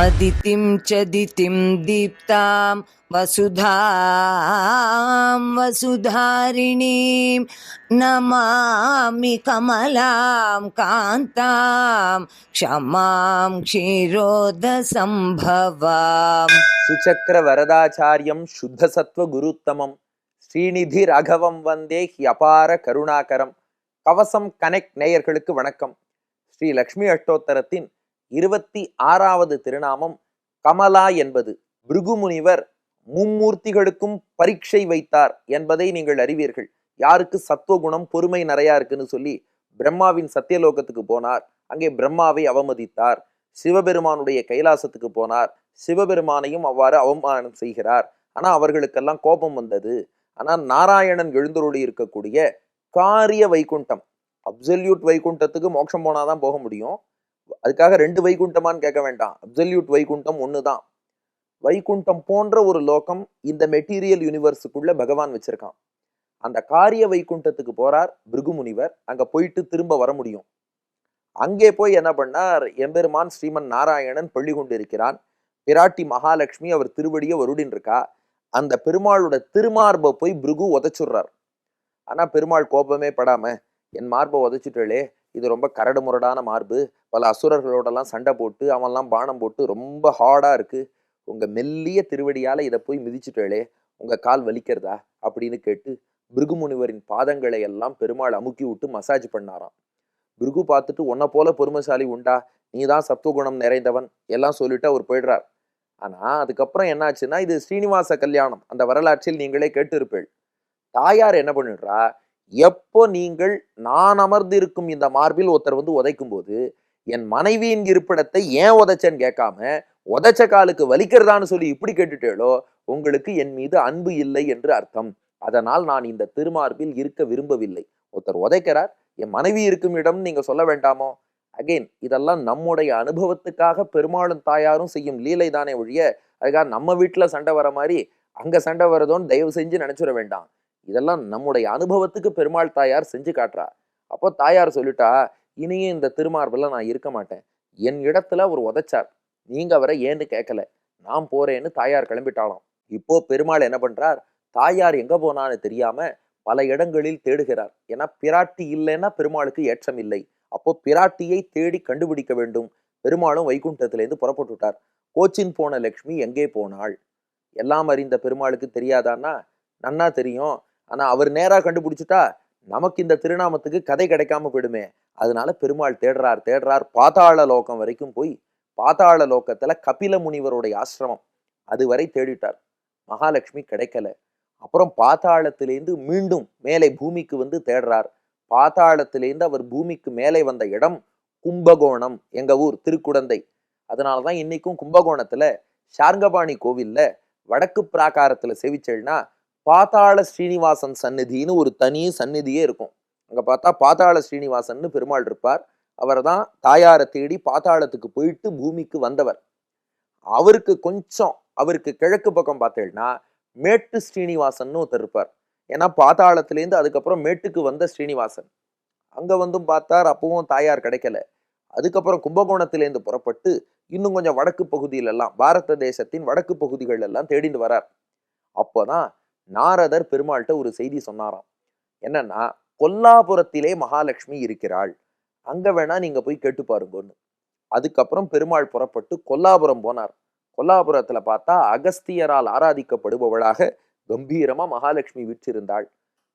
అదితిం చదితిం దీప్తాం వసుధాం వసుధారిణీం నమామి కమలాం కాంతాం క్షమాం క్షీరోదసంభవాం. సుచక్ర వరదాచార్యం శుద్ధసత్వ గురుత్తమం ஸ்ரீநிதி ராகவம் வந்தே அபார கருணாகரம். கவசம் கனெக்ட் நேயர்களுக்கு வணக்கம். ஸ்ரீ லக்ஷ்மி அஷ்டோத்தரத்தின் இருபத்தி ஆறாவது திருநாமம் கமலா என்பது. பிருகுமுனிவர் மும்மூர்த்திகளுக்கும் பரீட்சை வைத்தார் என்பதை நீங்கள் அறிவீர்கள். யாருக்கு சத்துவகுணம் பொறுமை நிறையா இருக்குன்னு சொல்லி பிரம்மாவின் சத்தியலோகத்துக்கு போனார். அங்கே பிரம்மாவை அவமதித்தார். சிவபெருமானுடைய கைலாசத்துக்கு போனார். சிவபெருமானையும் அவ்வாறு அவமானம் செய்கிறார். ஆனால் அவர்களுக்கெல்லாம் கோபம் வந்தது. ஆனால் நாராயணன் எழுந்தருளி இருக்கக்கூடிய காரிய வைகுண்டம் அப்சல்யூட் வைகுண்டத்துக்கு மோட்சம் போனாதான் போக முடியும். அதுக்காக ரெண்டு வைகுண்டமான்னு கேட்க வேண்டாம். அப்சல்யூட் வைகுண்டம் தான் வைகுண்டம் போன்ற ஒரு லோகம் இந்த மெட்டீரியல் யூனிவர்ஸுக்குள்ள பகவான் வச்சிருக்கான். அந்த காரிய வைகுண்டத்துக்கு போறார் பிருகுமுனிவர். அங்கே அங்க போயிட்டு திரும்ப வர முடியும். அங்கே போய் என்ன பண்ணார்? எம்பெருமான் ஸ்ரீமன் நாராயணன் பள்ளி கொண்டிருக்கிறான். பிராட்டி மகாலட்சுமி அவர் திருவடியை வருடின் இருக்கா. அந்த பெருமாளோட திருமார்பை போய் பிருகு உதச்சுடுறார். ஆனால் பெருமாள் கோபமே படாம என் மார்பை உதைச்சிட்டாளே இது ரொம்ப கரடு முரடான மார்பு. பல அசுரர்களோடலாம் சண்டை போட்டு அவன்லாம் பானம் போட்டு ரொம்ப ஹார்டாக இருக்கு. உங்கள் மெல்லிய திருவடியால் இதை போய் மிதிச்சுட்டாளே உங்கள் கால் வலிக்கிறதா? அப்படின்னு கேட்டு பிருகு முனிவரின் பாதங்களை எல்லாம் பெருமாள் அமுக்கி விட்டு மசாஜ் பண்ணாராம். பிருகு பார்த்துட்டு உன்னை போல பொறுமைசாலி உண்டா? நீ தான் சத்துவகுணம் நிறைந்தவன். எல்லாம் சொல்லிட்டு அவர் போயிடுறார். ஆனால் அதுக்கப்புறம் என்னாச்சுன்னா இது ஸ்ரீனிவாச கல்யாணம். அந்த வரலாற்றில் நீங்களே கேட்டிருப்பீள். தாயார் என்ன பண்ணிடுறா? எப்போ நீங்கள் நான் அமர்ந்திருக்கும் இந்த மார்பில் ஒருத்தர் வந்து உதைக்கும் போது என் மனைவியின் இருப்பிடத்தை ஏன் உதைச்சேன்னு கேட்காம உதைச்ச காலுக்கு வலிக்கிறதான்னு சொல்லி இப்படி கேட்டுட்டேளோ உங்களுக்கு என் மீது அன்பு இல்லை என்று அர்த்தம். அதனால் நான் இந்த திருமார்பில் இருக்க விரும்பவில்லை. ஒருத்தர் உதைக்கிறார் என் மனைவி இருக்கும் இடம் நீங்க சொல்ல வேண்டாமோ? அகைன் இதெல்லாம் நம்முடைய அனுபவத்துக்காக பெருமாளும் தாயாரும் செய்யும் லீலை தானே ஒழிய அதுக்காக நம்ம வீட்டில் சண்டை வர மாதிரி அங்கே சண்டை வருதோன்னு தயவு செஞ்சு நினச்சிட வேண்டாம். இதெல்லாம் நம்முடைய அனுபவத்துக்கு பெருமாள் தாயார் செஞ்சு காட்டுறா. அப்போ தாயார் சொல்லிட்டா இனியும் இந்த திருமார்பில் நான் இருக்க மாட்டேன். என் இடத்துல அவர் உதைச்சார். நீங்க அவரை ஏன்னு கேட்கல நான் போறேன்னு தாயார் கிளம்பிட்டாலும் இப்போ பெருமாள் என்ன பண்றார்? தாயார் எங்க போனான்னு தெரியாம பல இடங்களில் தேடுகிறார். ஏன்னா பிராட்டி இல்லைன்னா பெருமாளுக்கு ஏற்றம் இல்லை. அப்போ பிராட்டியை தேடி கண்டுபிடிக்க வேண்டும். பெருமாளும் வைகுண்டத்திலேருந்து புறப்பட்டு விட்டார் கோச்சின் போன லக்ஷ்மி எங்கே போனாள்? எல்லாம் அறிந்த பெருமாளுக்கு தெரியாதான்னா? நன்னா தெரியும். ஆனா அவர் நேராக கண்டுபிடிச்சிட்டா? நமக்கு இந்த திருநாமத்துக்கு கதை கிடைக்காம போயிடுமே. அதனால பெருமாள் தேடுறார் தேடுறார். பாதாள லோகம் வரைக்கும் போய் பாதாள லோகத்துல கபில முனிவருடைய ஆசிரமம். அதுவரை தேடிட்டார். மகாலட்சுமி கிடைக்கல. அப்புறம் பாதாளத்திலேருந்து மீண்டும் மேலே பூமிக்கு வந்து தேடுறார். பாதாளத்திலேருந்து அவர் பூமிக்கு மேலே வந்த இடம் கும்பகோணம் எங்க ஊர் திருக்குடந்தை. அதனாலதான் இன்னைக்கும் கும்பகோணத்துல ஷார்கபாணி கோவில்ல வடக்கு பிராகாரத்துல செவிச்சல்னா பாதாள ஸ்ரீனிவாசன் சந்நிதின்னு ஒரு தனி சந்நிதியே இருக்கும். அங்க பார்த்தா பாதாள ஸ்ரீனிவாசன்னு பெருமாள் இருப்பார். அவர் தான் தாயாரை தேடி பாதாளத்துக்கு போயிட்டு பூமிக்கு வந்தவர். அவருக்கு கொஞ்சம் அவருக்கு கிழக்கு பக்கம் பார்த்தேன்னா மேட்டு ஸ்ரீனிவாசன் ஒருத்தர் இருப்பார். ஏன்னா பாதாளத்துலேருந்து அதுக்கப்புறம் மேட்டுக்கு வந்த ஸ்ரீனிவாசன். அங்கே வந்தும் பார்த்தார் அப்பவும் தாயார் கிடைக்கல. அதுக்கப்புறம் கும்பகோணத்திலேருந்து புறப்பட்டு இன்னும் கொஞ்சம் வடக்கு பகுதியிலெல்லாம் பாரத தேசத்தின் வடக்கு பகுதிகள் எல்லாம் தேடிந்து வரார். அப்போதான் நாரதர் பெருமாள்கிட்ட ஒரு செய்தி சொன்னாராம். என்னன்னா கொல்லாபுரத்திலே மகாலட்சுமி இருக்கிறாள். அங்கே வேணா நீங்கள் போய் கேட்டு பாருங்கன்னு. அதுக்கப்புறம் பெருமாள் புறப்பட்டு கொல்லாபுரம் போனார். கொல்லாபுரத்தில் பார்த்தா அகஸ்தியரால் ஆராதிக்கப்படுபவளாக கம்பீரமா மகாலட்சுமி விற்றிருந்தாள்.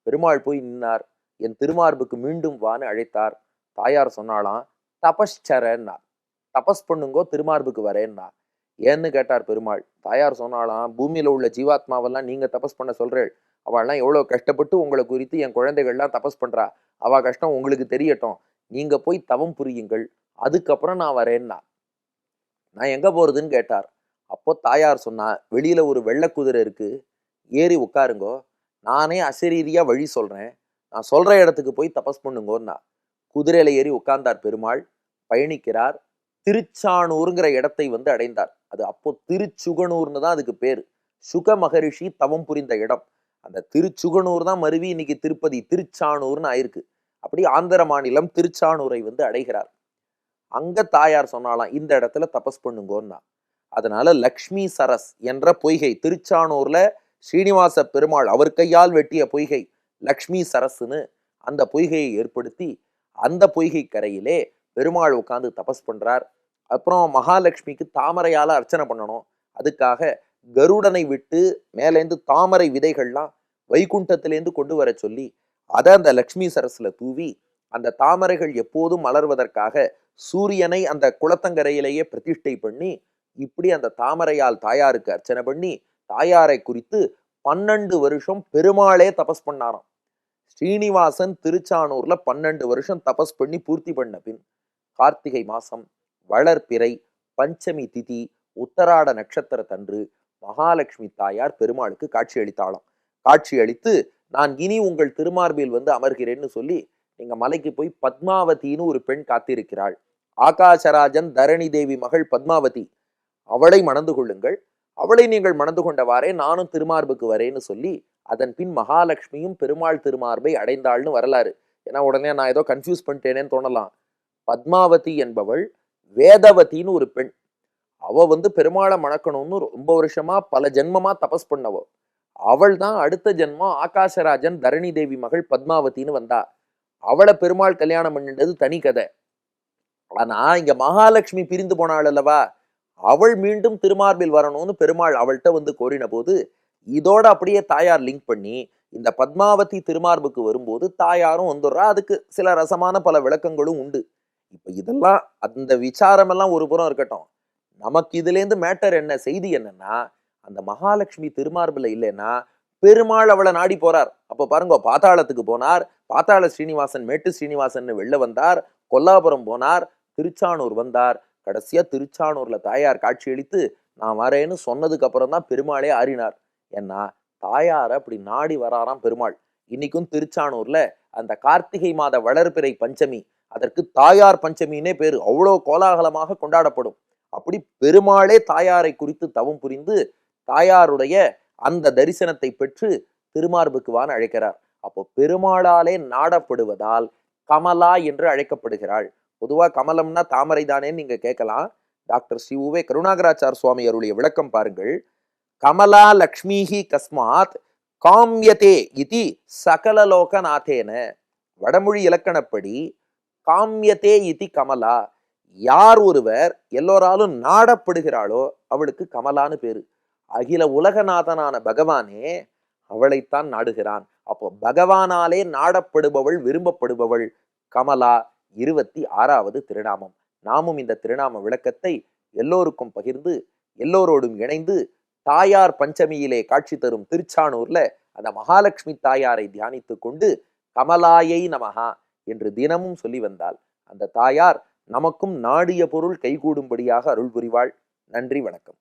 பெருமாள் போய் நின்னார். என் திருமார்புக்கு மீண்டும் வான்னு அழைத்தார். தாயார் சொன்னாலாம் தபஸ்சரன்னா தபஸ் பண்ணுங்கோ திருமார்புக்கு வரேன்னா ஏன்னு கேட்டார் பெருமாள். தாயார் சொன்னாலாம் பூமியில உள்ள ஜீவாத்மாவெல்லாம் நீங்க தபஸ் பண்ண சொல்றேள். அவள்லாம் எவ்வளோ கஷ்டப்பட்டு உங்களை குறித்து என் குழந்தைகள்லாம் தபஸ் பண்றா. அவ கஷ்டம் உங்களுக்கு தெரியட்டும். நீங்க போய் தவம் புரியுங்கள். அதுக்கப்புறம் நான் வரேன்னா நான் எங்க போறதுன்னு கேட்டார். அப்போ தாயார் சொன்னா வெளியில ஒரு வெள்ளை குதிரை இருக்கு. ஏறி உட்காருங்கோ. நானே அசரீதியா வழி சொல்கிறேன் நான் சொல்கிற இடத்துக்கு போய் தபஸ் பண்ணுங்கோன்னா. குதிரையில் ஏறி உட்கார்ந்தார் பெருமாள். பயணிக்கிறார். திருச்சானூருங்கிற இடத்தை வந்து அடைந்தார். அது அப்போ திருச்சுகனூர்னு தான் அதுக்கு பேர். சுக மகரிஷி தவம் புரிந்த இடம். அந்த திருச்சுகனூர் தான் மருவி இன்னைக்கு திருப்பதி திருச்சானூர்னு ஆயிருக்கு. அப்படி ஆந்திர மாநிலம் திருச்சானூரை வந்து அடைகிறார். அங்க தாயார் சொன்னாலாம் இந்த இடத்துல தபஸ் பண்ணுங்கோன்னா. அதனால லக்ஷ்மி சரஸ் என்ற பொய்கை திருச்சானூர்ல ஸ்ரீனிவாச பெருமாள் அவர் கையால் வெட்டிய பொய்கை லக்ஷ்மி சரஸ்னு அந்த பொய்கையை ஏற்படுத்தி அந்த பொய்கை கரையிலே பெருமாள் உட்காந்து தபஸ் பண்றார். அப்புறம் மகாலட்சுமிக்கு தாமரையால் அர்ச்சனை பண்ணணும். அதுக்காக கருடனை விட்டு மேலேந்து தாமரை விதைகள்லாம் வைகுண்டத்திலேருந்து கொண்டு வர சொல்லி அதை அந்த லக்ஷ்மி சரஸில் தூவி அந்த தாமரைகள் எப்போதும் மலர்வதற்காக சூரியனை அந்த குளத்தங்கரையிலேயே பிரதிஷ்டை பண்ணி இப்படி அந்த தாமரையால் தாயாருக்கு அர்ச்சனை பண்ணி தாயாரை குறித்து பன்னெண்டு வருஷம் பெருமாளே தபஸ் பண்ணாராம். ஸ்ரீனிவாசன் திருச்சானூர்ல பன்னெண்டு வருஷம் தபஸ் பண்ணி பூர்த்தி பண்ண பின் கார்த்திகை மாசம் வளர்பிறை பஞ்சமி திதி உத்தராட நட்சத்திரத்தன்று மகாலட்சுமி தாயார் பெருமாளுக்கு காட்சி அளித்தாளாம். காட்சி அளித்து நான் இனி உங்கள் திருமார்பில் வந்து அமர்கிறேன்னு சொல்லி நீங்க மலைக்கு போய் பத்மாவதின்னு ஒரு பெண் காத்திருக்கிறாள். ஆகாசராஜன் தரணி தேவி மகள் பத்மாவதி அவளை மணந்து கொள்ளுங்கள். அவளை நீங்கள் மணந்து கொண்டவாறே நானும் திருமார்புக்கு வரேன்னு சொல்லி அதன் பின் மகாலட்சுமியும் பெருமாள் திருமார்பை அடைந்தாள்னு வரலாறு. ஏன்னா உடனே நான் ஏதோ கன்ஃபியூஸ் பண்ணிட்டேனேன்னு தோணலாம். பத்மாவதி என்பவள் வேதவதின்னு ஒரு பெண். அவ வந்து பெருமாளை மணக்கணும்னு ரொம்ப வருஷமா பல ஜென்மமா தபஸ் பண்ணவ. அவள் தான் அடுத்த ஜென்மம் ஆகாசராஜன் தரணி தேவி மகள் பத்மாவதின்னு வந்தா. அவளை பெருமாள் கல்யாணம் பண்ணின்றது தனி கதை. ஆனா இங்க மகாலட்சுமி பிரிந்து போனாள் அல்லவா? அவள் மீண்டும் திருமார்பில் வரணும்னு பெருமாள் அவள்கிட்ட வந்து கோரின போது இதோட அப்படியே தாயார் லிங்க் பண்ணி இந்த பத்மாவதி திருமார்புக்கு வரும்போது தாயாரும் வந்துடுறா. அதுக்கு சில ரசமான பல விளக்கங்களும் உண்டு. இப்போ இதெல்லாம் அந்த விசாரமெல்லாம் ஒரு புறம் இருக்கட்டும். நமக்கு இதுலேருந்து மேட்டர் என்ன செய்தி என்னன்னா அந்த மகாலட்சுமி திருமார்பில் இல்லைன்னா பெருமாள் அவளை நாடி போறார். அப்போ பாருங்க பாத்தாளத்துக்கு போனார். பாத்தாள ஸ்ரீனிவாசன் மேட்டு ஸ்ரீனிவாசன் வெளில வந்தார். கொல்லாபுரம் போனார். திருச்சானூர் வந்தார். கடைசியா திருச்சானூர்ல தாயார் காட்சியளித்து நான் வரேன்னு சொன்னதுக்கு அப்புறம் தான் பெருமாளே ஆறினார். ஏன்னா தாயாரை அப்படி நாடி வராராம் பெருமாள். இன்னைக்கும் திருச்சானூர்ல அந்த கார்த்திகை மாத வளர்பிறை பஞ்சமி அதற்கு தாயார் பஞ்சமின்னே பேர் அவ்வளோ கோலாகலமாக கொண்டாடப்படும். அப்படி பெருமாளே தாயாரை குறித்து தவம் புரிந்து தாயாருடைய அந்த தரிசனத்தை பெற்று திருமார்புக்குவான் அழைக்கிறார். அப்போ பெருமாளாலே நாடப்படுவதால் கமலா என்று அழைக்கப்படுகிறாள். பொதுவாக கமலம்னா தாமரை தானேன்னு நீங்கள் கேட்கலாம். டாக்டர் ஸ்ரீ உவே கருணாகராச்சார் சுவாமி அருளிய விளக்கம் பாருங்கள். கமலா லக்ஷ்மிஹி கஸ்மாத் காம்யதே இதி சகலலோகநாதேன. வடமொழி இலக்கணப்படி காம்யதே இதி கமலா. யார் ஒருவர் எல்லோராலும் நாடப்படுகிறாளோ அவளுக்கு கமலான்னு பேரு. அகில உலகநாதனான பகவானே அவளைத்தான் நாடுகிறான். அப்போ பகவானாலே நாடப்படுபவள் விரும்பப்படுபவள் கமலா. இருபத்தி ஆறாவது திருநாமம். நாமும் இந்த திருநாம விளக்கத்தை எல்லோருக்கும் பகிர்ந்து எல்லோரோடும் இணைந்து தாயார் பஞ்சமியிலே காட்சி தரும் திருச்சானூர்ல அந்த மகாலட்சுமி தாயாரை தியானித்து கொண்டு கமலாயை நமகா என்று தினமும் சொல்லி வந்தால் அந்த தாயார் நமக்கும் நாடிய பொருள் கைகூடும்படியாக அருள் புரிவாள். நன்றி வணக்கம்.